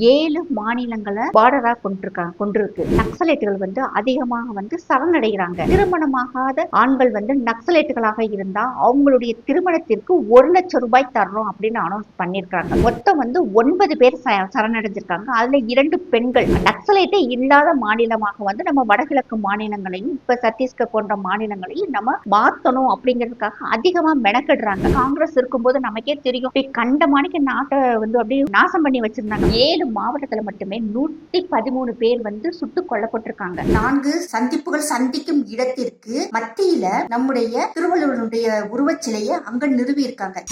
ஏழு மாநிலங்களை பார்டரா கொண்டிருக்காங்க கொண்டிருக்கு நக்சலைட்டுகள் வந்து அதிகமாக வந்து சரணடைகிறாங்க. திருமணமாகாத ஆண்கள் வந்து நக்சலைட்டுகளாக இருந்தா அவங்களுடைய திருமணத்திற்கு ஒரு லட்சம் ரூபாய் தர்றோம் அப்படின்னு அனௌன்ஸ் பண்ணியிருக்காங்க. மொத்தம் வந்து ஒன்பது பேர் ச- சரணடைஞ்சிருக்காங்க. அதுல இரண்டு பெண்கள். நக்சலைட்டே இல்லாத மாநிலமாக வந்து நம்ம வடகிழக்கு மாநிலங்களையும் இப்ப சத்தீஸ்கர் போன்ற மாநிலங்களையும் நம்ம மாத்தணும் அப்படிங்கிறதுக்காக அதிகமா மெனக்கிடுறாங்க. காங்கிரஸ் இருக்கும்போது நமக்கே தெரியும். இப்படி கண்டமானிக்கு நாட்டை வந்து அப்படியே நாசம் பண்ணி வச்சிருந்தாங்க. ஏழு மாவட்டத்துல மட்டுமே நூத்தி பதிமூணு பேர் வந்து சுட்டுக் கொல்லப்பட்டிருக்காங்க. நான்கு சந்திப்புகள் சந்திக்கும் இடத்திற்கு மத்தியில நம்முடைய திருவள்ளுவருடைய உருவச்சிலையை அங்க நிறுவி இருக்காங்க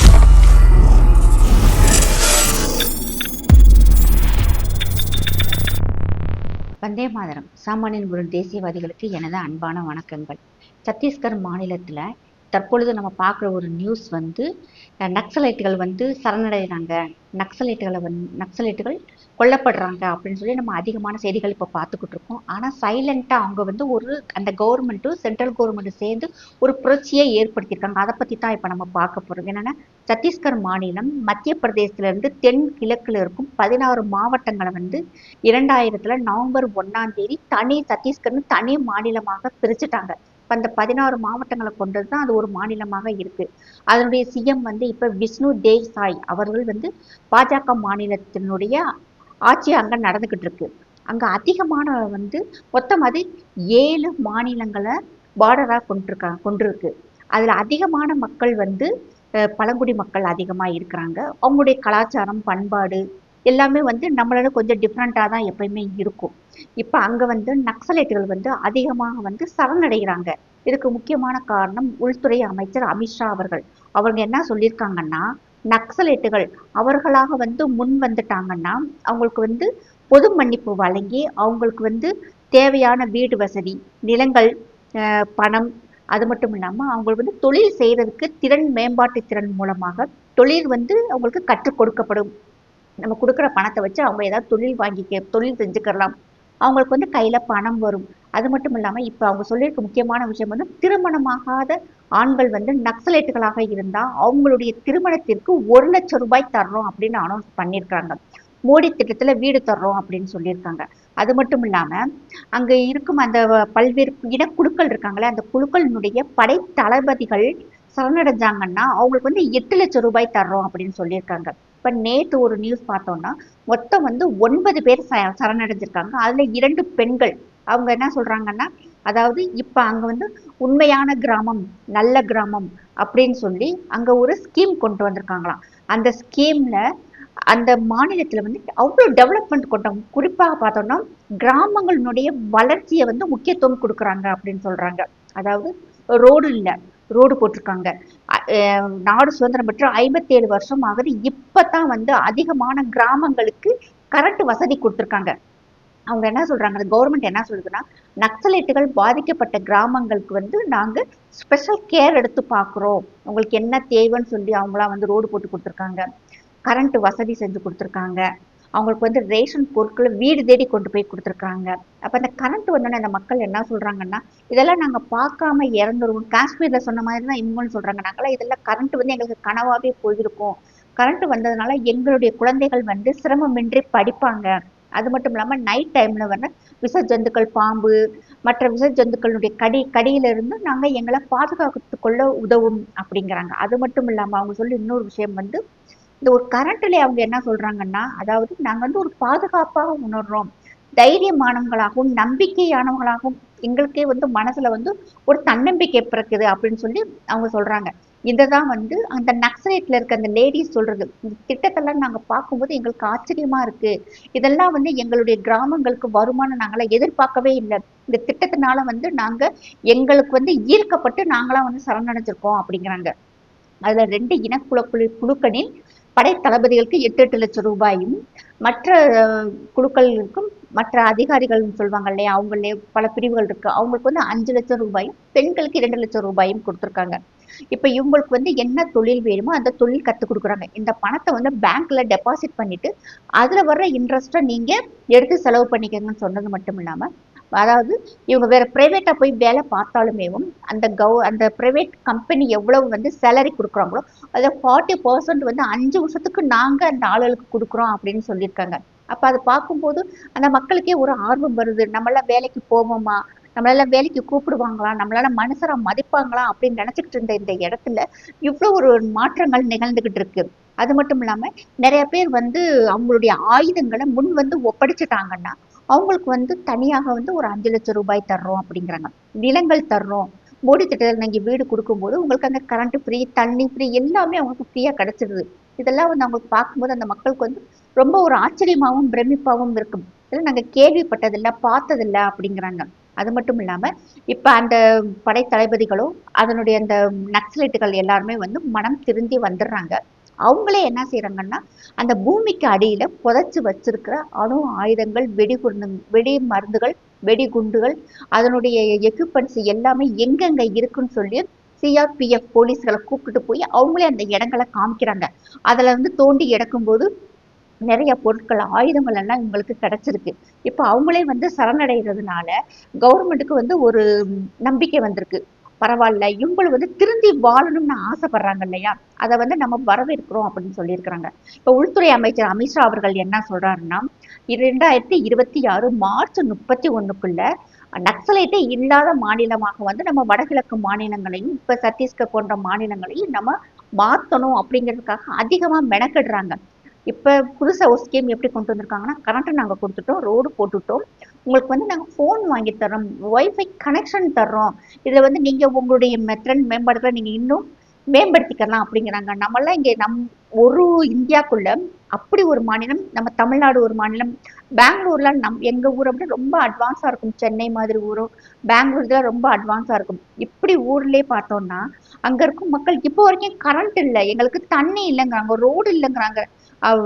வந்தே மாதரம். சாமானியன் ஒரு தேசியவாதிகளுக்கு எனது அன்பான வணக்கங்கள். சத்தீஸ்கர் மாநிலத்துல தற்பொழுது நம்ம பார்க்குற ஒரு நியூஸ் வந்து நக்சலைட்டுகள் வந்து சரணடைகிறாங்க. நக்சலைட்டுகளை வந்து நக்சலைட்டுகள் கொல்லப்படுறாங்க அப்படின்னு சொல்லி நம்ம அதிகமான செய்திகள் இப்போ பார்த்துக்கிட்டு இருக்கோம். ஆனால் சைலண்ட்டாக அவங்க வந்து ஒரு அந்த கவர்மெண்ட்டும் சென்ட்ரல் கவர்மெண்ட்டும் சேர்ந்து ஒரு புரட்சியை ஏற்படுத்தியிருக்காங்க. அதை பற்றி தான் இப்போ நம்ம பார்க்க போகிறோம் என்னென்னா சத்தீஸ்கர் மாநிலம் மத்திய பிரதேசத்துல இருந்து தென் கிழக்கில் இருக்கும் பதினாறு மாவட்டங்களை வந்து இரண்டாயிரத்தில் நவம்பர் ஒன்றாம் தேதி தனி சத்தீஸ்கர்னு தனி மாநிலமாக பிரிச்சுட்டாங்க. இப்போ அந்த பதினாறு மாவட்டங்களை கொண்டது தான் அது ஒரு மாநிலமாக இருக்குது அதனுடைய சிஎம் வந்து இப்போ விஷ்ணு தேவ் சாய் அவர்கள் வந்து பாஜக மாநிலத்தினுடைய ஆட்சி அங்கே நடந்துக்கிட்டு இருக்கு. அங்கே அதிகமான வந்து மொத்தம் அது ஏழு மாநிலங்களை பார்டராக கொண்டிருக்காங்க கொண்டிருக்கு அதில் அதிகமான மக்கள் வந்து பழங்குடி மக்கள் அதிகமாக இருக்கிறாங்க. அவங்களுடைய கலாச்சாரம் பண்பாடு எல்லாமே வந்து நம்மளோட கொஞ்சம் டிஃப்ரெண்ட்டாக தான் எப்பயுமே இருக்கும். இப்போ அங்கே வந்து நக்சலைட்டுகள் வந்து அதிகமாக வந்து சரணடைகிறாங்க. இதுக்கு முக்கியமான காரணம் உள்துறை அமைச்சர் அமித்ஷா அவர்கள். அவங்க என்ன சொல்லியிருக்காங்கன்னா நக்சலைட்டுகள் அவர்களாக வந்து முன் வந்துட்டாங்கன்னா அவங்களுக்கு வந்து பொது மன்னிப்பு வழங்கி அவங்களுக்கு வந்து தேவையான வீடு வசதி நிலங்கள் பணம் அது மட்டும் இல்லாமல் அவங்களுக்கு வந்து தொழில் செய்கிறதுக்கு திறன் மேம்பாட்டு திறன் மூலமாக தொழில் வந்து அவங்களுக்கு கற்றுக் கொடுக்கப்படும். நம்ம கொடுக்குற பணத்தை வச்சு அவங்க ஏதாவது தொழில் வாங்கிக்க தொழில் செஞ்சுக்கலாம். அவங்களுக்கு வந்து கையில் பணம் வரும். அது மட்டும் இல்லாமல் இப்போ அவங்க சொல்லியிருக்க முக்கியமான விஷயம் வந்து திருமணமாகாத ஆண்கள் வந்து நக்சலைட்டுகளாக இருந்தால் அவங்களுடைய திருமணத்திற்கு ஒரு லட்சம் ரூபாய் தர்றோம் அப்படின்னு அனௌன்ஸ் பண்ணியிருக்காங்க. மோடி திட்டத்தில் வீடு தர்றோம் அப்படின்னு சொல்லியிருக்காங்க. அது மட்டும் இல்லாமல் அங்கே இருக்கும் அந்த பல்வேறு இனக்குழுக்கள் இருக்காங்களே அந்த குழுக்களினுடைய படை தளபதிகள் சரணடைஞ்சாங்கன்னா அவங்களுக்கு வந்து எட்டு லட்சம் ரூபாய் தர்றோம் அப்படின்னு சொல்லியிருக்காங்க. இப்ப நேத்து ஒரு நியூஸ் பார்த்தோம்னா மொத்தம் வந்து ஒன்பது பேர் ச- சரணடைஞ்சிருக்காங்க. அதுல இரண்டு பெண்கள். அவங்க என்ன சொல்றாங்கன்னா அதாவது இப்ப அங்க வந்து உண்மையான கிராமம் நல்ல கிராமம் அப்படின்னு சொல்லி அங்க ஒரு ஸ்கீம் கொண்டு வந்திருக்காங்களாம். அந்த ஸ்கீம்ல அந்த மாநிலத்துல வந்து அவ்வளவு டெவலப்மெண்ட் கொண்டோம் குறிப்பாக பார்த்தோம்னா கிராமங்களினுடைய வளர்ச்சியை வந்து முக்கியத்துவம் கொடுக்குறாங்க அப்படின்னு சொல்றாங்க. அதாவது ரோடு இல்ல. ரோடு போட்டிருக்காங்க. நாடு சுதந்திரம் பெற்று ஐம்பத்தேழு வருஷம் ஆகுது இப்போ தான் வந்து அதிகமான கிராமங்களுக்கு கரண்ட் வசதி கொடுத்துருக்காங்க. அவங்க என்ன சொல்கிறாங்க கவர்மெண்ட் என்ன சொல்லுதுன்னா நக்சலைட்டுகள் பாதிக்கப்பட்ட கிராமங்களுக்கு வந்து நாங்கள் ஸ்பெஷல் கேர் எடுத்து பார்க்குறோம் உங்களுக்கு என்ன தேவைன்னு சொல்லி அவங்களாம் வந்து ரோடு போட்டு கொடுத்துருக்காங்க. கரண்ட் வசதி செஞ்சு கொடுத்துருக்காங்க. அவங்களுக்கு வந்து ரேஷன் பொருட்களை வீடு தேடி கொண்டு போய் கொடுத்துருக்காங்க அப்போ அந்த கரண்ட் வந்தோடனே அந்த மக்கள் என்ன சொல்கிறாங்கன்னா இதெல்லாம் நாங்கள் பார்க்காம இறந்துருவோம். காஷ்மீரில் சொன்ன மாதிரி தான் இவங்களும் சொல்கிறாங்க நாங்களாம் இதெல்லாம் கரண்ட் வந்து எங்களுக்கு கனவாகவே போயிருக்கோம். கரண்ட் வந்ததுனால எங்களுடைய குழந்தைகள் வந்து சிரமமின்றி படிப்பாங்க. அது மட்டும் இல்லாமல் நைட் டைமில் வர விஷ ஜந்துக்கள் பாம்பு மற்ற விஷ ஜந்துக்களுடைய கடி கடியிலிருந்து இருந்து எங்களை பாதுகாத்து கொள்ள உதவும் அப்படிங்கிறாங்க. அது மட்டும் இல்லாமல் அவங்க சொல்லி இன்னொரு விஷயம் வந்து இந்த ஒரு கரண்ட்ல அவங்க என்ன சொல்றாங்கன்னா அதாவது நாங்க வந்து ஒரு பாதுகாப்பாக உணர்றோம். தைரியமானவங்களாகவும் நம்பிக்கையானவங்களாகவும் எங்களுக்கே வந்து மனசுல வந்து ஒரு தன்னம்பிக்கை பிறக்குது அப்படின்னு சொல்லி அவங்க சொல்றாங்க. இததான் வந்து அந்த நக்சலைட்ல இருக்க அந்த லேடிஸ் சொல்றது. இந்த திட்டத்தெல்லாம் நாங்க பார்க்கும்போது எங்களுக்கு ஆச்சரியமா இருக்கு. இதெல்லாம் வந்து எங்களுடைய கிராமங்களுக்கு வருமானம் நாங்களாம் எதிர்பார்க்கவே இல்லை. இந்த திட்டத்தினால வந்து நாங்க எங்களுக்கு வந்து ஈர்க்கப்பட்டு நாங்களாம் வந்து சரணடைஞ்சிருக்கோம் அப்படிங்கிறாங்க. அதுல ரெண்டு இனக்குழு குழு குழுக்களின் படை தளபதிகளுக்கு எட்டு எட்டு லட்சம் ரூபாயும் மற்ற குழுக்களுக்கும் மற்ற அதிகாரிகள் சொல்லுவாங்க இல்லையா அவங்களே பல பிரிவுகள் இருக்கு. அவங்களுக்கு வந்து அஞ்சு லட்சம் ரூபாயும் பெண்களுக்கு இரண்டு லட்சம் ரூபாயும் கொடுத்துருக்காங்க. இப்ப இவங்களுக்கு வந்து என்ன தொழில் வேணுமோ அந்த தொழில் கத்து கொடுக்குறாங்க. இந்த பணத்தை வந்து பேங்க்ல டெபாசிட் பண்ணிட்டு அதுல வர்ற இன்ட்ரெஸ்ட்டை நீங்க எடுத்து செலவு பண்ணிக்கங்கன்னு சொன்னது மட்டும் இல்லாம அதாவது இவங்க வேற ப்ரைவேட்டாக போய் வேலை பார்த்தாலுமேவும் அந்த கவு அந்த பிரைவேட் கம்பெனி எவ்வளவு வந்து சேலரி கொடுக்குறாங்களோ அதை ஃபார்ட்டி பர்சன்ட் வந்து அஞ்சு வருஷத்துக்கு நாங்கள் அந்த ஆளுகளுக்கு கொடுக்குறோம் அப்படின்னு சொல்லியிருக்காங்க. அப்போ அதை பார்க்கும்போது அந்த மக்களுக்கே ஒரு ஆர்வம் வருது. நம்மளாம் வேலைக்கு போவோமா? நம்மளெல்லாம் வேலைக்கு கூப்பிடுவாங்களா? நம்மளால மனுஷரா மதிப்பாங்களா? அப்படின்னு நினச்சிக்கிட்டு இருந்த இந்த இடத்துல இவ்வளோ ஒரு மாற்றங்கள் நிகழ்ந்துகிட்டு இருக்கு. அது மட்டும் இல்லாமல் நிறைய பேர் வந்து அவங்களுடைய ஆயுதங்களை முன் வந்து ஒப்படைச்சிட்டாங்கன்னா அவங்களுக்கு வந்து தனியாக வந்து ஒரு அஞ்சு லட்சம் ரூபாய் தர்றோம் அப்படிங்கிறாங்க. நிலங்கள் தர்றோம். மோடி திட்டத்தில் நீங்கள் வீடு கொடுக்கும்போது உங்களுக்கு அங்கே கரண்ட் ஃப்ரீ தண்ணி ஃப்ரீ எல்லாமே அவங்களுக்கு ஃப்ரீயாக கிடச்சிடுது இதெல்லாம் வந்து அவங்களுக்கு பார்க்கும்போது அந்த மக்களுக்கு வந்து ரொம்ப ஒரு ஆச்சரியமாகவும் பிரமிப்பாகவும் இருக்கும். இதெல்லாம் நாங்கள் கேள்விப்பட்டதில்லை பார்த்ததில்லை அப்படிங்கிறாங்க. அது மட்டும் இல்லாமல் இப்போ அந்த படைத்தளபதிகளும் அதனுடைய அந்த நக்சலைட்டுகள் எல்லாருமே வந்து மனம் திருந்தி வந்துடுறாங்க. அவங்களே என்ன செய்கிறாங்கன்னா அந்த பூமிக்கு அடியில் புதைச்சி வச்சிருக்கிற அணு ஆயுதங்கள் வெடிகுண்டு வெடி மருந்துகள் வெடிகுண்டுகள் அதனுடைய எக்யூப்மெண்ட்ஸ் எல்லாமே எங்கெங்கே இருக்குன்னு சொல்லி சிஆர்பிஎஃப் போலீஸ்களை கூப்பிட்டு போய் அவங்களே அந்த இடங்களை காமிக்கிறாங்க. அதில் வந்து தோண்டி எடுக்கும்போது நிறைய பொருட்கள் ஆயுதங்கள் எல்லாம் இவங்களுக்கு கிடைச்சிருக்கு. இப்போ அவங்களே வந்து சரணடைகிறதுனால கவர்மெண்ட்டுக்கு வந்து ஒரு நம்பிக்கை வந்திருக்கு. பரவாயில்ல இவங்களும் வந்து திருந்தி வாழணும்னு ஆசைப்படுறாங்க இல்லையா? அதை வந்து நம்ம வரவேற்கிறோம் அப்படின்னு சொல்லியிருக்கிறாங்க. இப்போ உள்துறை அமைச்சர் அமித்ஷா அவர்கள் என்ன சொல்றாருன்னா இரண்டாயிரத்தி இருபத்தி ஆறு மார்ச் முப்பத்தி ஒண்ணுக்குள்ள நக்சலைட்டே இல்லாத மாநிலமாக வந்து நம்ம வடகிழக்கு மாநிலங்களையும் இப்ப சத்தீஸ்கர் போன்ற மாநிலங்களையும் நம்ம மாத்தணும் அப்படிங்கிறதுக்காக அதிகமா மெனக்கெடுறாங்க. இப்ப புதுசா ஒரு ஸ்கீம் எப்படி கொண்டு வந்திருக்காங்கன்னா கரண்ட்டு நாங்க கொடுத்துட்டோம் ரோடு போட்டுட்டோம். உங்களுக்கு வந்து நாங்கள் ஃபோன் வாங்கி தரோம் ஒய்ஃபை கனெக்ஷன் தர்றோம். இதில் வந்து நீங்கள் உங்களுடைய மெத்தட் மேம்படுத்த நீங்கள் இன்னும் மேம்படுத்திக்கலாம் அப்படிங்கிறாங்க. நம்மளாம் இங்கே நம் ஒரு இந்தியாக்குள்ள அப்படி ஒரு மாநிலம் நம்ம தமிழ்நாடு ஒரு மாநிலம் பெங்களூர்ல நம் எங்கள் ஊரை விட ரொம்ப அட்வான்ஸாக இருக்கும். சென்னை மாதிரி ஊரும் பெங்களூர் இதெல்லாம் ரொம்ப அட்வான்ஸாக இருக்கும். இப்படி ஊர்லேயே பார்த்தோம்னா அங்கே இருக்கும் மக்கள் இப்போ வரைக்கும் கரண்ட் இல்லை. எங்களுக்கு தண்ணி இல்லைங்கிறாங்க ரோடு இல்லைங்கிறாங்க.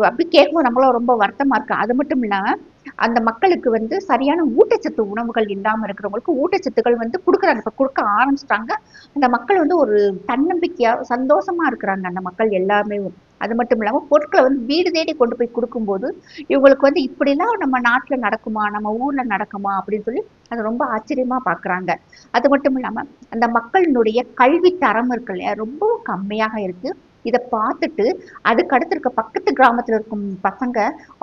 அப்படி கேட்கும்போது நம்மளும் ரொம்ப வருத்தமாக இருக்குது அது மட்டும் இல்லாமல் அந்த மக்களுக்கு வந்து சரியான ஊட்டச்சத்து உணவுகள் இல்லாமல் இருக்கிறவங்களுக்கு ஊட்டச்சத்துக்கள் வந்து கொடுக்குறாங்க. இப்போ கொடுக்க ஆரம்பிச்சிட்டாங்க. அந்த மக்கள் வந்து ஒரு தன்னம்பிக்கையாக சந்தோஷமாக இருக்கிறாங்க. அந்த மக்கள் எல்லாருமே அது மட்டும் இல்லாமல் பொருட்களை வந்து வீடு தேடி கொண்டு போய் கொடுக்கும்போது இவங்களுக்கு வந்து இப்படிலாம் நம்ம நாட்டில் நடக்குமா நம்ம ஊரில் நடக்குமா அப்படின்னு சொல்லி அது ரொம்ப ஆச்சரியமாக பார்க்குறாங்க அது மட்டும் இல்லாமல் அந்த மக்களினுடைய கல்வி தரம் இருக்கு இல்லையா? ரொம்பவும் கம்மியாக இருக்குது இதை பார்த்துட்டு அதுக்கு அடுத்திருக்க பக்கத்து கிராமத்தில் இருக்கும் பசங்க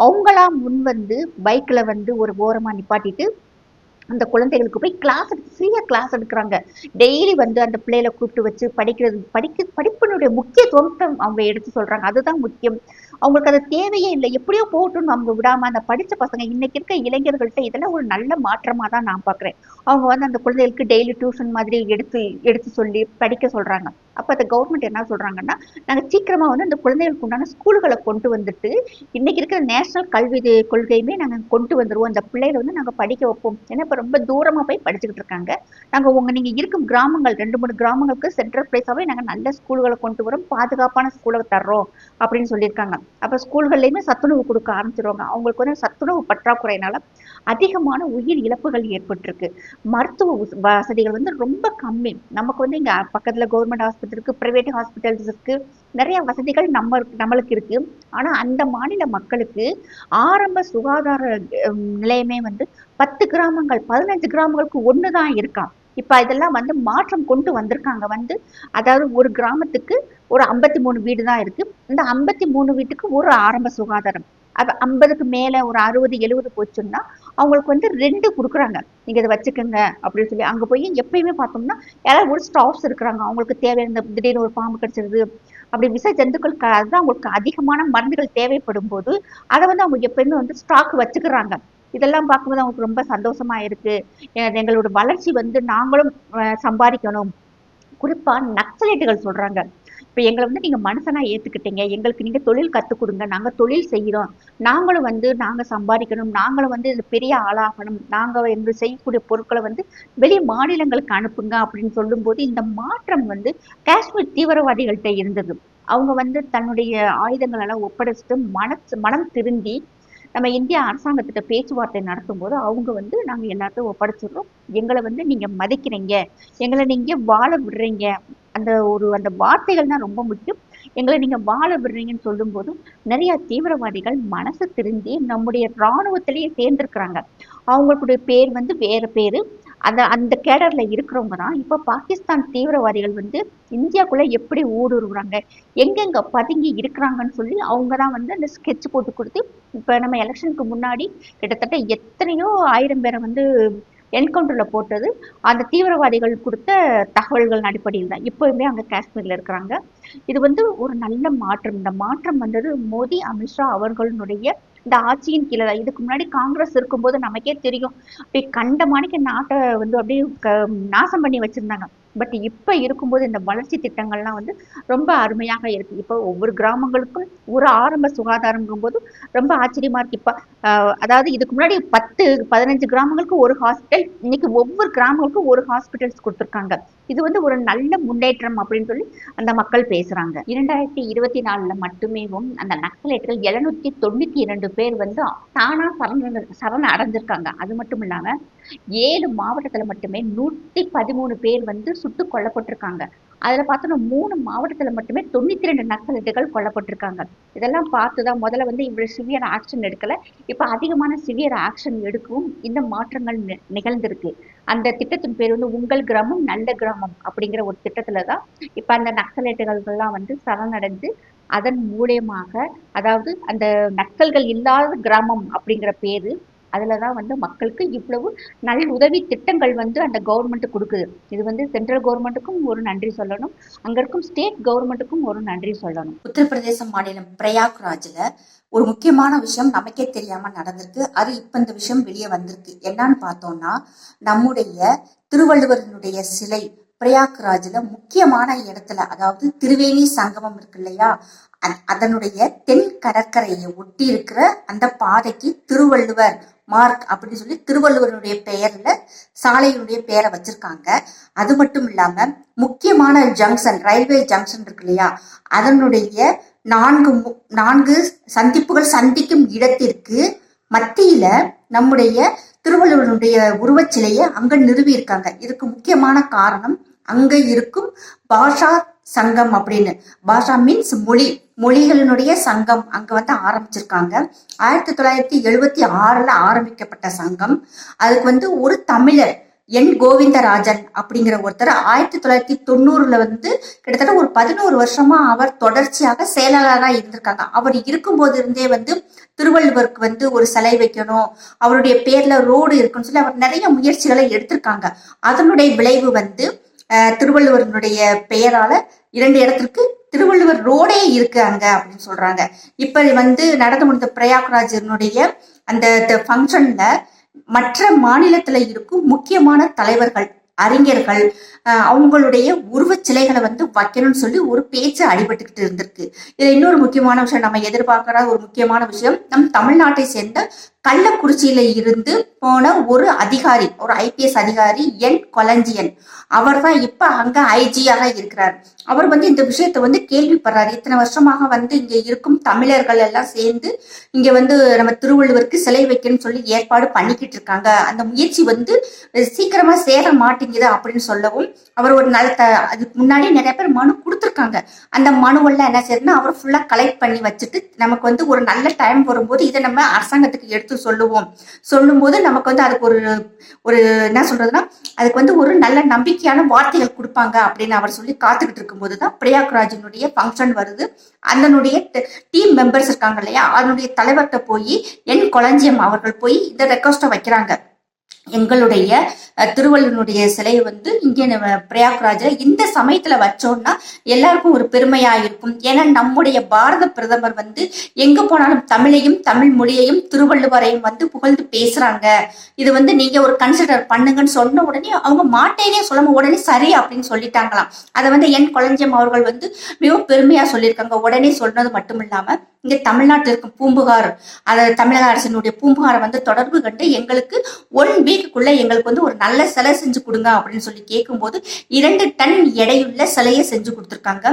அவங்களா முன் வந்து பைக்கில் வந்து ஒரு ஓரமாக நிப்பாட்டிட்டு அந்த குழந்தைகளுக்கு போய் கிளாஸ் ஃப்ரீயாக கிளாஸ் எடுக்கிறாங்க. டெய்லி வந்து அந்த பிள்ளைகளை கூப்பிட்டு வச்சு படிக்கிறது படிக்க படிப்பினுடைய முக்கியத்துவத்தை அவங்க எடுத்து சொல்கிறாங்க அதுதான் முக்கியம். அவங்களுக்கு அது தேவையே இல்லை. எப்படியோ போட்டுன்னு அவங்க விடாமல் அந்த படித்த பசங்க இன்றைக்கி இருக்க இளைஞர்கள்ட்ட இதெல்லாம் ஒரு நல்ல மாற்றமாக தான் நான் பார்க்குறேன். அவங்க வந்து அந்த குழந்தைகளுக்கு டெய்லி டியூஷன் மாதிரி எடுத்து எடுத்து சொல்லி படிக்க சொல்கிறாங்க அப்போ அந்த கவர்மெண்ட் என்ன சொல்றாங்கன்னா நாங்கள் சீக்கிரமாக வந்து அந்த குழந்தைகளுக்கு உண்டான ஸ்கூல்களை கொண்டு வந்துட்டு இன்னைக்கு இருக்கிற நேஷனல் கல்வி கொள்கையுமே நாங்கள் கொண்டு வந்துடுவோம் அந்த பிள்ளைகளை வந்து நாங்கள் படிக்க வைப்போம். ஏன்னா இப்போ ரொம்ப தூரமாக போய் படிச்சுக்கிட்டு இருக்காங்க. நாங்கள் உங்க நீங்கள் இருக்கும் கிராமங்கள் ரெண்டு மூணு கிராமங்களுக்கு சென்ட்ரல் பிளேஸாகவே நாங்கள் நல்ல ஸ்கூல்களை கொண்டு வரோம். பாதுகாப்பான ஸ்கூலை தர்றோம் அப்படின்னு சொல்லியிருக்காங்க. அப்போ ஸ்கூல்கள்லேயுமே சத்துணவு கொடுக்க ஆரம்பிச்சிருவாங்க. அவங்களுக்கு வந்து சத்துணவு பற்றாக்குறையினால அதிகமான உயிர் இழப்புகள் ஏற்பட்டிருக்கு. மருத்துவ வசதிகள் வந்து ரொம்ப கம்மி. நமக்கு வந்து இங்க பக்கத்தில் கவர்மெண்ட் ஹாஸ்பிட்டல் இருக்குது ப்ரைவேட் ஹாஸ்பிட்டல்ஸ் இருக்கு நிறைய வசதிகள் நம்ம நம்மளுக்கு இருக்குது ஆனால் அந்த மாநில மக்களுக்கு ஆரம்ப சுகாதார நிலையமே வந்து பத்து கிராமங்கள் பதினஞ்சு கிராமங்களுக்கு ஒன்று தான் இருக்கான் இப்போ இதெல்லாம் வந்து மாற்றம் கொண்டு வந்திருக்காங்க. வந்து அதாவது ஒரு கிராமத்துக்கு ஒரு ஐம்பத்தி மூணு வீடு தான் இருக்குது இந்த ஐம்பத்தி மூணு வீட்டுக்கு ஒரு ஆரம்ப சுகாதாரம். அப்போ ஐம்பதுக்கு மேலே ஒரு அறுபது எழுபது போச்சுன்னா அவங்களுக்கு வந்து ரெண்டு கொடுக்குறாங்க. நீங்கள் இதை வச்சுக்கோங்க அப்படின்னு சொல்லி அங்கே போய் எப்பயுமே பார்த்தோம்னா யாராவது ஒரு ஸ்டாஃப்ஸ் இருக்கிறாங்க. அவங்களுக்கு தேவையான இந்த திடீர்னு ஒரு பாம்பு கடிச்சிருது அப்படி விஷ ஜந்துக்கள் அதுதான் அவங்களுக்கு அதிகமான மருந்துகள் தேவைப்படும் போது அதை வந்து அவங்க எப்பயுமே வந்து ஸ்டாக் வச்சுக்கிறாங்க. இதெல்லாம் பார்க்கும்போது அவங்களுக்கு ரொம்ப சந்தோஷமா இருக்கு. எங்களோட வளர்ச்சி வந்து நாங்களும் சம்பாதிக்கணும். குறிப்பாக நக்சலைட்டுகள் சொல்றாங்க. இப்போ எங்களை வந்து நீங்கள் மனசனாக ஏற்றுக்கிட்டீங்க எங்களுக்கு நீங்கள் தொழில் கற்றுக் கொடுங்க. நாங்கள் தொழில் செய்கிறோம் நாங்களும் வந்து நாங்கள் சம்பாதிக்கணும். நாங்களும் வந்து இதுல பெரிய ஆளாகணும். நாங்கள் எங்க செய்யக்கூடிய பொருட்களை வந்து வெளி மாநிலங்களுக்கு அனுப்புங்க அப்படின்னு சொல்லும்போது இந்த மாற்றம் வந்து காஷ்மீர் தீவிரவாதிகள்கிட்ட இருந்தது. அவங்க வந்து தன்னுடைய ஆயுதங்களெல்லாம் ஒப்படைச்சிட்டு மனசு மனம் திருந்தி நம்ம இந்திய அரசாங்கத்திட்ட பேச்சுவார்த்தை நடத்தும் போது அவங்க வந்து நாங்க எல்லாத்தையும் ஒப்படைச்சிடுறோம். எங்களை வந்து நீங்க மதிக்கிறீங்க. எங்களை நீங்க வாழ விடுறீங்க. அந்த ஒரு அந்த வார்த்தைகள் தான் ரொம்ப முக்கியம். எங்களை நீங்க வாழ விடுறீங்கன்னு சொல்லும் போதும் நிறைய தீவிரவாதிகள் மனசு திருந்தி நம்முடைய இராணுவத்திலேயே சேர்ந்திருக்கிறாங்க. அவங்களுடைய பேர் வந்து வேறு பேர். அந்த அந்த கேடரில் இருக்கிறவங்க தான் இப்போ பாகிஸ்தான் தீவிரவாதிகள் வந்து இந்தியாக்குள்ளே எப்படி ஊடுருவுறாங்க எங்கெங்கே பதுங்கி இருக்கிறாங்கன்னு சொல்லி அவங்க தான் வந்து அந்த ஸ்கெட்ச் போட்டு கொடுத்து இப்போ நம்ம எலெக்ஷனுக்கு முன்னாடி கிட்டத்தட்ட எத்தனையோ ஆயிரம் பேரை வந்து என்கவுண்டரில் போட்டது அந்த தீவிரவாதிகள் கொடுத்த தகவல்கள் அடிப்படையில் தான். இப்போயுமே அங்கே காஷ்மீரில் இருக்கிறாங்க. இது வந்து ஒரு நல்ல மாற்றம். இந்த மாற்றம் வந்தது மோடி அமித்ஷா அவர்களுடைய இந்த ஆட்சியின் கீழே தான். இதுக்கு முன்னாடி காங்கிரஸ் இருக்கும்போது நமக்கே தெரியும். அப்படி கண்டமானிக்கு நாட்டை வந்து அப்படியே க- நாசம் பண்ணி வச்சிருந்தாங்க. பட் இப்போ இருக்கும்போது இந்த வளர்ச்சி திட்டங்கள்லாம் வந்து ரொம்ப அருமையாக இருக்கு. இப்போ ஒவ்வொரு கிராமங்களுக்கும் ஒரு ஆரம்ப சுகாதாரங்கும் போது ரொம்ப ஆச்சரியமா இருக்கு. இப்போ அதாவது இதுக்கு முன்னாடி பத்து பதினஞ்சு கிராமங்களுக்கு ஒரு ஹாஸ்பிட்டல் இன்னைக்கு ஒவ்வொரு கிராமங்களுக்கும் ஒரு ஹாஸ்பிட்டல்ஸ் கொடுத்துருக்காங்க. இது வந்து ஒரு நல்ல முன்னேற்றம் அப்படின்னு சொல்லி அந்த மக்கள் பேசுறாங்க. இரண்டாயிரத்தி இருபத்தி நாலுல மட்டுமேவும் அந்த நக்சலைட்டுகள் எழுநூத்தி தொண்ணூத்தி இரண்டு பேர் வந்து தானா சரண சரண அடைஞ்சிருக்காங்க. அது மட்டும் இல்லாம ஏழு மாவட்டத்துல மட்டுமே நூத்தி பதிமூணு பேர் வந்து சுட்டு கொல்லப்பட்டிருக்காங்க. அதுல பார்த்தோன்னா மூணு மாவட்டத்துல மட்டுமே தொண்ணூத்தி ரெண்டு நக்சலைட்டுகள் கொல்லப்பட்டிருக்காங்க. இதெல்லாம் பார்த்துதான் முதல்ல வந்து இவ்வளோ சிவியர் ஆக்ஷன் எடுக்கல. இப்ப அதிகமான சிவியர் ஆக்ஷன் எடுக்கவும் இந்த மாற்றங்கள் நி- நிகழ்ந்திருக்கு. அந்த திட்டத்தின் பேர் வந்து உங்கள் கிராமம் நல்ல கிராமம் அப்படிங்கிற ஒரு திட்டத்துல தான் இப்ப அந்த நக்சலைட்டுகள்லாம் வந்து சரணடைந்து அதன் மூலியமாக அதாவது அந்த நக்சல்கள் இல்லாத கிராமம் அப்படிங்கிற பேரு அதில் தான் வந்து மக்களுக்கு இவ்வளவு நல் உதவி திட்டங்கள் வந்து அந்த கவர்மெண்ட் கொடுக்குது. இது வந்து சென்ட்ரல் கவர்மெண்ட்டுக்கும் ஒரு நன்றி சொல்லணும். அங்கே இருக்கும் ஸ்டேட் கவர்மெண்ட்டுக்கும் ஒரு நன்றி சொல்லணும். உத்தரப்பிரதேச மாநிலம் பிரயாக்ராஜில் ஒரு முக்கியமான விஷயம் நமக்கே தெரியாம நடந்திருக்கு. அது இப்ப இந்த விஷயம் வெளியே வந்திருக்கு. என்னன்னு பார்த்தோம்னா நம்முடைய திருவள்ளுவரினுடைய சிலை பிரயாக்ராஜில் முக்கியமான இடத்துல அதாவது திருவேணி சங்கமம் இருக்கு இல்லையா? அதனுடைய தென் கடற்கரையை ஒட்டி இருக்கிற அந்த பாதைக்கு திருவள்ளுவர் மார்க் அப்படின்னு சொல்லி திருவள்ளுவருடைய பெயர்ல சாலையினுடைய பெயரை வச்சிருக்காங்க. அது மட்டும் இல்லாம முக்கியமான ஜங்ஷன் ரயில்வே ஜங்ஷன் இருக்கு இல்லையா? அதனுடைய நான்கு மு- நான்கு சந்திப்புகள் சந்திக்கும் இடத்திற்கு மத்தியில நம்முடைய திருவள்ளுவருடைய உருவச்சிலையை அங்க நிறுவியிருக்காங்க. இதுக்கு முக்கியமான காரணம் அங்க இருக்கும் பாஷா சங்கம் அப்படின்னு. பாஷா மீன்ஸ் மொழி. மொழிகளினுடைய சங்கம் அங்க வந்து ஆரம்பிச்சிருக்காங்க. ஆயிரத்தி தொள்ளாயிரத்தி எழுபத்தி ஆறுல ஆரம்பிக்கப்பட்ட சங்கம். அதுக்கு வந்து ஒரு தமிழர் என் கோவிந்தராஜன் அப்படிங்கிற ஒருத்தர் ஆயிரத்தி தொள்ளாயிரத்தி தொண்ணூறுல வந்து கிட்டத்தட்ட ஒரு பதினோரு வருஷமா அவர் தொடர்ச்சியாக செயலாளராக இருந்திருக்காங்க. அவர் இருக்கும்போது இருந்தே வந்து திருவள்ளுவருக்கு வந்து ஒரு சிலை வைக்கணும் அவருடைய பேர்ல ரோடு இருக்குன்னு சொல்லி அவர் நிறைய முயற்சிகளை எடுத்திருக்காங்க. அதனுடைய விளைவு வந்து அஹ், திருவள்ளுவருடைய பெயரால இரண்டு இடத்திற்கு திருவள்ளுவர் ரோடே இருக்கு அங்க அப்படின்னு சொல்றாங்க. இப்ப வந்து நடந்து முடிந்த பிரயாக்ராஜனுடைய அந்த ஃபங்க்ஷன்ல மற்ற மாநிலத்துல இருக்கும் முக்கியமான தலைவர்கள் அறிஞர்கள் அவங்களுடைய உருவச் சிலைகளை வந்து வைக்கணும்னு சொல்லி ஒரு பேச்சு அடிபட்டுக்கிட்டு இருந்திருக்கு. இதுல இன்னொரு முக்கியமான விஷயம் நம்ம எதிர்பார்க்கிற ஒரு முக்கியமான விஷயம் நம் தமிழ்நாட்டை சேர்ந்த கள்ளக்குறிச்சியில இருந்து போன ஒரு அதிகாரி ஒரு ஐபிஎஸ் அதிகாரி என் கொலஞ்சியன். அவர் தான் இப்ப அங்க ஐஜியாக இருக்கிறார். அவர் வந்து இந்த விஷயத்த வந்து கேள்விப்படுறாரு. இத்தனை வருஷமாக வந்து இங்க இருக்கும் தமிழர்கள் எல்லாம் சேர்ந்து இங்க வந்து நம்ம திருவள்ளுவருக்கு சிலை வைக்கணும்னு சொல்லி ஏற்பாடு பண்ணிக்கிட்டு இருக்காங்க. அந்த முயற்சி வந்து சீக்கிரமா சேர மாட்டேங்குது அப்படின்னு சொல்லவும் அவர் ஒரு நல்ல த- அதுக்கு முன்னாடி நிறைய பேர் மனு கொடுத்துருக்காங்க. அந்த மனுவெல்லாம் என்ன செய்யறதுன்னா அவர் ஃபுல்லா கலெக்ட் பண்ணி வச்சுட்டு நமக்கு வந்து ஒரு நல்ல டைம் வரும்போது இதை நம்ம அரசாங்கத்துக்கு எடுத்து சொல்லுவோம். சொல்லும்போது நமக்கு வந்து அதுக்கு ஒரு ஒரு என்ன சொல்றதுன்னா அதுக்கு வந்து ஒரு நல்ல நம்பிக்கையான வார்த்தைகள் கொடுப்பாங்க அப்படின்னு அவர் சொல்லி காத்துக்கிட்டு இருக்கும்போது தான் பிரயாக்ராஜினுடைய ஃபங்க்ஷன் வருது. அதனுடைய டீம் மெம்பர்ஸ் இருக்காங்க இல்லையா? அதனுடைய தலைவர்கிட்ட போய் என் கொளஞ்சியம் அவர்கள் போய் இந்த ரெக்வஸ்ட்டை வைக்கிறாங்க. எங்களுடைய திருவள்ளுவனுடைய சிலையை வந்து இங்கே நம்ம இந்த சமயத்துல வச்சோம்னா எல்லாருக்கும் ஒரு பெருமையா இருக்கும். ஏன்னா நம்முடைய பாரத பிரதமர் வந்து எங்க போனாலும் தமிழையும் தமிழ் மொழியையும் திருவள்ளுவரையும் வந்து புகழ்ந்து பேசுறாங்க. இது வந்து நீங்க ஒரு கன்சிடர் பண்ணுங்கன்னு சொன்ன உடனே அவங்க மாட்டேனே சொல்லாம உடனே சரி அப்படின்னு சொல்லிட்டாங்களாம். அதை வந்து என் கொளஞ்சியம் அவர்கள் வந்து மிகவும் பெருமையா சொல்லியிருக்காங்க. உடனே சொன்னது மட்டும் இல்லாம இங்க தமிழ்நாட்டில் இருக்கும் பூம்புகார் அதை தமிழக அரசினுடைய பூம்புகாரை வந்து தொடர்பு கண்டு எங்களுக்கு ஒன் வீக் வீக்குக்குள்ள எங்களுக்கு வந்து ஒரு நல்ல சிலை செஞ்சு கொடுங்க அப்படின்னு சொல்லி கேட்கும்போது இரண்டு டன் எடையுள்ள சிலையை செஞ்சு கொடுத்துருக்காங்க.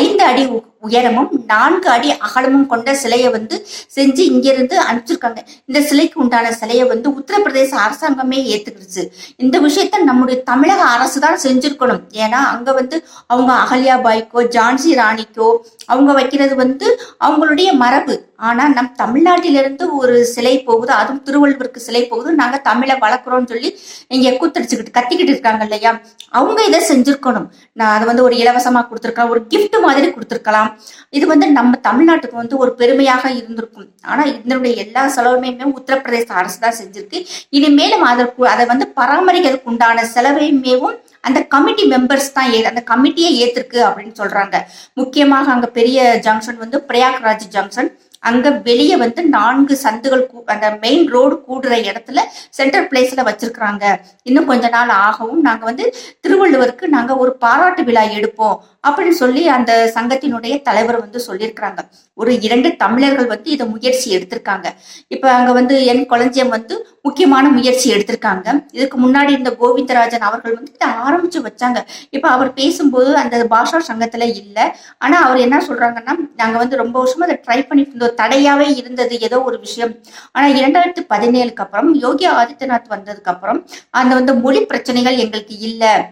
ஐந்து அடி உயரமும் நான்கு அடி அகலமும் கொண்ட சிலையை வந்து செஞ்சு இங்கிருந்து அனுப்பிச்சிருக்காங்க. இந்த சிலைக்கு உண்டான சிலையை வந்து உத்தரப்பிரதேச அரசாங்கமே ஏத்துக்கிடுச்சு. இந்த விஷயத்த நம்முடைய தமிழக அரசு தான் செஞ்சிருக்கணும். ஏன்னா அங்க வந்து அவங்க அகல்யா பாய்க்கோ ஜான்சி ராணிக்கோ அவங்க வைக்கிறது வந்து அவங்களுடைய மரபு. ஆனா நம் தமிழ்நாட்டிலிருந்து ஒரு சிலை போகுது அதுவும் திருவள்ளுவருக்கு சிலை போகுது நாங்க தமிழை நடக்கிறோம்னு சொல்லி இங்க கூத்தடிச்சுக்கிட்டு கத்திக்கிட்டு இருக்காங்க இல்லையா? அவங்க இதை செஞ்சிருக்கணும். நான் அதை வந்து ஒரு இலவசமா கொடுத்துருக்கலாம். ஒரு கிஃப்ட் மாதிரி கொடுத்துருக்கலாம். இது வந்து நம்ம தமிழ்நாட்டுக்கு வந்து ஒரு பெருமையாக இருந்திருக்கும். ஆனா இதனுடைய எல்லா செலவுமே உத்தரப்பிரதேச அரசு தான் செஞ்சிருக்கு. இனிமேலும் அதற்கு அதை வந்து பராமரிக்கிறதுக்கு உண்டான செலவையுமேவும் அந்த கமிட்டி மெம்பர்ஸ் தான் ஏ- அந்த கமிட்டியே ஏத்திருக்கு அப்படின்னு சொல்றாங்க. முக்கியமாக அங்க பெரிய ஜங்ஷன் வந்து பிரயாக்ராஜ் ஜங்ஷன் அங்க வெளியே வந்து நான்கு சந்துகள் கூ- அந்த மெயின் ரோடு கூடுற இடத்துல சென்ட்ரல் பிளேஸ்ல வச்சிருக்கிறாங்க. இன்னும் கொஞ்ச நாள் ஆகவும் நாங்க வந்து திருவள்ளுவருக்கு நாங்க ஒரு பாராட்டு விழா எடுப்போம் அப்படின்னு சொல்லி அந்த சங்கத்தினுடைய தலைவர் வந்து சொல்லியிருக்கிறாங்க. ஒரு இரண்டு தமிழர்கள் வந்து இதை முயற்சி எடுத்திருக்காங்க. இப்ப அங்க வந்து என் குழந்தையம் வந்து முக்கியமான முயற்சி எடுத்திருக்காங்க. இதுக்கு முன்னாடி இருந்த கோவிந்தராஜன் அவர்கள் வந்து இதை ஆரம்பிச்சு வச்சாங்க. இப்ப அவர் பேசும்போது அந்த பாஷா சங்கத்துல இல்ல. ஆனா அவர் என்ன சொல்றாங்கன்னா நாங்க வந்து ரொம்ப வருஷமா அதை ட்ரை பண்ணிட்டு இருந்தோம். தடையாவே இருந்தது ஏதோ ஒரு விஷயம். ஆனா இரண்டாயிரத்தி பதினேழுக்கு அப்புறம் யோகி ஆதித்யநாத் வந்ததுக்கு அப்புறம் அந்த வந்து மொழி பிரச்சனைகள் எங்களுக்கு இல்ல.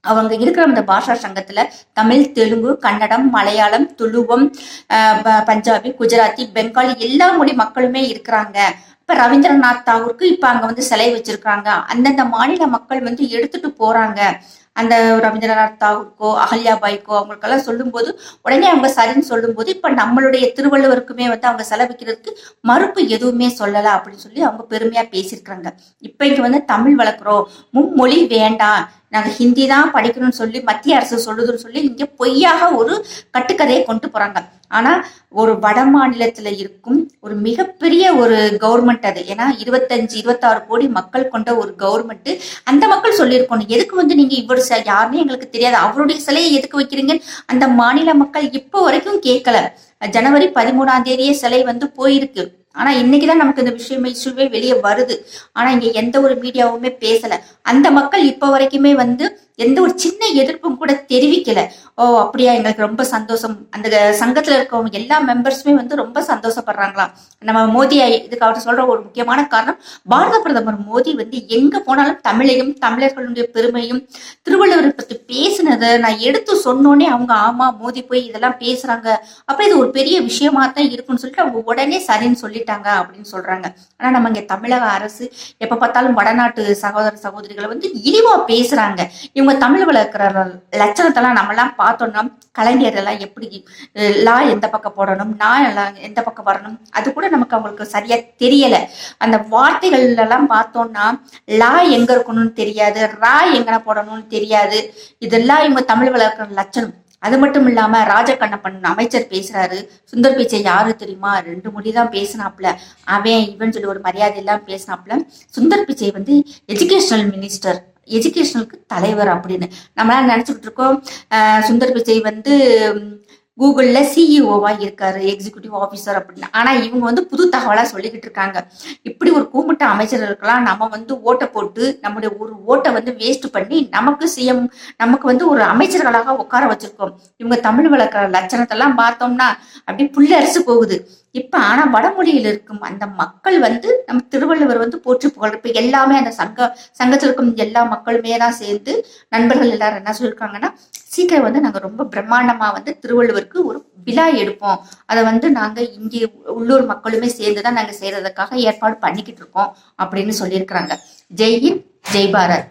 அவங்க இருக்கிற அந்த பாஷா சங்கத்துல தமிழ் தெலுங்கு கன்னடம் மலையாளம் துளுவம் ஆஹ் ப- பஞ்சாபி குஜராத்தி பெங்காலி எல்லா மொழி மக்களுமே இருக்கிறாங்க. இப்ப ரவீந்திரநாத் தாகூருக்கு இப்ப அங்க வந்து சிலை வச்சிருக்காங்க. அந்தந்த மாநில மக்கள் வந்து எடுத்துட்டு போறாங்க. அந்த ரவீந்திரநாத் தாகூருக்கோ அகல்யாபாய்க்கோ அவங்களுக்கெல்லாம் சொல்லும்போது உடனே அவங்க சரின்னு சொல்லும்போது இப்ப நம்மளுடைய திருவள்ளுவருக்குமே வந்து அவங்க செலவிக்கிறதுக்கு மறுப்பு எதுவுமே சொல்லல அப்படின்னு சொல்லி அவங்க பெருமையா பேசியிருக்காங்க இப்ப இங்க வந்து தமிழ் வளர்க்குறோம். மும்மொழி வேண்டாம். நாங்க ஹிந்தி தான் படிக்கணும்னு சொல்லி மத்திய அரசு சொல்லுதுன்னு சொல்லி இங்க பொய்யாக ஒரு கட்டுக்கதையை கொண்டு போறாங்க. ஆனா ஒரு வட மாநிலத்துல இருக்கும் ஒரு மிகப்பெரிய ஒரு கவர்மெண்ட் அது. ஏன்னா இருபத்தஞ்சு இருபத்தாறு கோடி மக்கள் கொண்ட ஒரு கவர்மெண்ட் அந்த மக்கள் சொல்லியிருக்கணும். எதுக்கு வந்து நீங்க இவர் யாருன்னு எங்களுக்கு தெரியாது. அவருடைய சிலையை எதுக்கு வைக்கிறீங்க? அந்த மாநில மக்கள் இப்போ வரைக்கும் கேட்கல. ஜனவரி பதிமூணாம் தேதியே சிலை வந்து போயிருக்கு. ஆனா இன்னைக்குதான் நமக்கு இந்த விஷயம் இஷ்யூவே வெளியே வருது. ஆனா இங்க எந்த ஒரு மீடியாவுமே பேசல. அந்த மக்கள் இப்ப வரைக்குமே வந்து எந்த ஒரு சின்ன எதிர்ப்பும் கூட தெரிவிக்கல. ஓ அப்படியா எங்களுக்கு ரொம்ப சந்தோஷம். அந்த சங்கத்துல இருக்கவங்க எல்லா மெம்பர்ஸுமே வந்து ரொம்ப சந்தோஷப்படுறாங்களாம். நம்ம மோடி இதுக்கு அவர் சொல்ற ஒரு முக்கியமான காரணம் பாரத பிரதமர் மோடி வந்து எங்க போனாலும் தமிழையும் தமிழர்களுடைய பெருமையும் திருவள்ளுவரை பத்தி பேசினதை நான் எடுத்து சொன்னோனே அவங்க ஆமா மோதி போய் இதெல்லாம் பேசுறாங்க. அப்ப இது ஒரு பெரிய விஷயமா தான் இருக்கும்னு சொல்லிட்டு அவங்க உடனே சரின்னு சொல்லிட்டாங்க அப்படின்னு சொல்றாங்க. ஆனா நம்ம இங்க தமிழக அரசு எப்ப பார்த்தாலும் வடநாட்டு சகோதர சகோதரிகளை வந்து இழிவா பேசுறாங்க. இவங்க தமிழ் வளர்க்குற லட்சணத்தெல்லாம் நம்மலாம் பார்த்தோம்னா கலைஞர் எல்லாம் எப்படி லா எந்த பக்கம் போடணும் நான் எல்லாம் எந்த பக்கம் வரணும் அது கூட நமக்கு அவங்களுக்கு சரியா தெரியல. அந்த வார்த்தைகள்லாம் பார்த்தோம்னா லா எங்க இருக்கணும்னு தெரியாது ரா எங்கன போடணும்னு தெரியாது. இதெல்லாம் இவங்க தமிழ் வளர்க்குற லட்சணம். அது மட்டும் இல்லாம ராஜகண்ணப்பன் அமைச்சர் பேசுறாரு. சுந்தர் பிச்சை யாரு தெரியுமா? ரெண்டு மொழி தான் பேசினாப்ல அவன் இவன் சொல்லி ஒரு மரியாதை எல்லாம் பேசினாப்ல சுந்தர் பிச்சை வந்து எஜுகேஷனல் மினிஸ்டர் எஜுகேஷனுக்கு தலைவர் அப்படின்னு. நம்மளாம் நினைச்சுக்கிட்டு இருக்கோம் சுந்தர் பிச்சை வந்து கூகுளில் சிஇஓவாக சிஇஓவா இருக்காரு எக்ஸிக்யூட்டிவ் ஆஃபீஸர் அப்படின்னு. ஆனால் இவங்க வந்து புது தகவலாக சொல்லிக்கிட்டு இருக்காங்க. இப்படி ஒரு கூப்பிட்ட அமைச்சர்களுக்கெல்லாம் நம்ம வந்து ஓட்டை போட்டு நம்முடைய ஒரு ஓட்டை வந்து வேஸ்ட் பண்ணி நமக்கு சிஎம் நமக்கு வந்து ஒரு அமைச்சர்களாக உட்கார வச்சிருக்கோம். இவங்க தமிழ் வளர்க்குற லட்சணத்தெல்லாம் பார்த்தோம்னா அப்படியே புல்லரிச்சு போகுது. இப்ப ஆனா வடமொழியில் இருக்கும் அந்த மக்கள் வந்து நம்ம திருவள்ளுவர் வந்து போற்றி புகழ். இப்ப எல்லாமே அந்த சங்க சங்கத்தில் இருக்கும் எல்லா மக்களுமே தான் சேர்ந்து நண்பர்கள் எல்லாரும் என்ன சொல்லியிருக்காங்கன்னா சீக்கிரம் வந்து நாங்க ரொம்ப பிரம்மாண்டமா வந்து திருவள்ளுவருக்கு ஒரு விழா எடுப்போம். அதை வந்து நாங்க இங்கே உள்ளூர் மக்களுமே சேர்ந்து தான் நாங்க செய்யறதுக்காக ஏற்பாடு பண்ணிக்கிட்டு இருக்கோம் அப்படின்னு சொல்லியிருக்கிறாங்க. ஜெய் ஹிந்த் ஜெய் பாரத்.